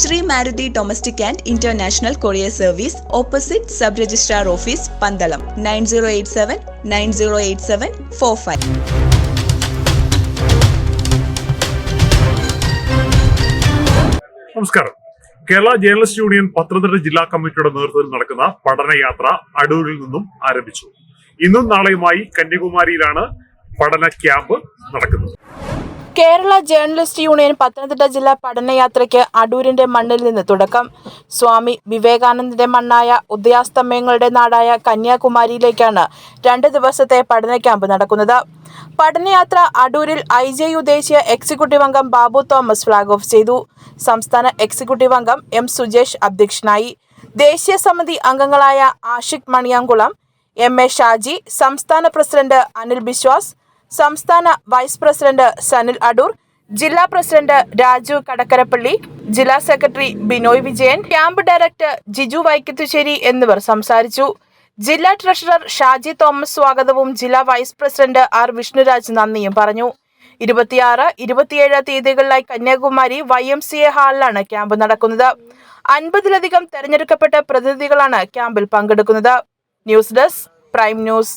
Shri Maruti domestic and international courier service opposite sub registrar office Pandalam nine zero eight seven nine zero eight seven four five. നമസ്കാരം. Kerala journalist union Pathanamthitta ജില്ലാ കമ്മിറ്റിയുടെ നേതൃത്വത്തിൽ നടക്കുന്ന പഠനയാത്ര അടൂരിൽ നിന്നും ആരംഭിച്ചു. ഇന്നും നാളെയുമായി കന്യാകുമാരിയിലാണ് പഠന ക്യാമ്പ് നടക്കുന്നത്. കേരള ജേർണലിസ്റ്റ് യൂണിയൻ പത്തനംതിട്ട ജില്ലാ പഠനയാത്രയ്ക്ക് അടൂരിന്റെ മണ്ണിൽ നിന്ന് തുടക്കം. സ്വാമി വിവേകാനന്ദന്റെ മണ്ണായ ഉദയാസ്തമയങ്ങളുടെ നാടായ കന്യാകുമാരിയിലേക്കാണ് രണ്ട് ദിവസത്തെ പഠന ക്യാമ്പ് നടക്കുന്നത്. പഠനയാത്ര അടൂരിൽ ഐ ജെ യു ദേശീയ എക്സിക്യൂട്ടീവ് അംഗം ബാബു തോമസ് ഫ്ളാഗ് ഓഫ് ചെയ്തു. സംസ്ഥാന എക്സിക്യൂട്ടീവ് അംഗം എം സുജേഷ് അധ്യക്ഷനായി. ദേശീയ സമിതി അംഗങ്ങളായ ആഷിഖ് മണിയാങ്കുളം എം എ ഷാജി സംസ്ഥാന പ്രസിഡന്റ് അനിൽ ബിശ്വാസ് സംസ്ഥാന വൈസ് പ്രസിഡന്റ് സനിൽ അടൂർ ജില്ലാ പ്രസിഡന്റ് രാജു കടക്കരപ്പള്ളി ജില്ലാ secretary Binoy Vijayan camp director Jiju Vaikathussery എന്നിവർ സംസാരിച്ചു. ജില്ലാ ട്രഷറർ ഷാജി തോമസ് സ്വാഗതവും ജില്ലാ വൈസ് പ്രസിഡന്റ് ആർ വിഷ്ണുരാജ് നന്ദിയും പറഞ്ഞു. ഇരുപത്തിയാറ് ഇരുപത്തിയേഴ് തീയതികളിലായി Kanyakumari Y M C A ഹാളിലാണ് camp നടക്കുന്നത്. അൻപതിലധികം തെരഞ്ഞെടുക്കപ്പെട്ട പ്രതിനിധികളാണ് ക്യാമ്പിൽ പങ്കെടുക്കുന്നത്. News desk prime news.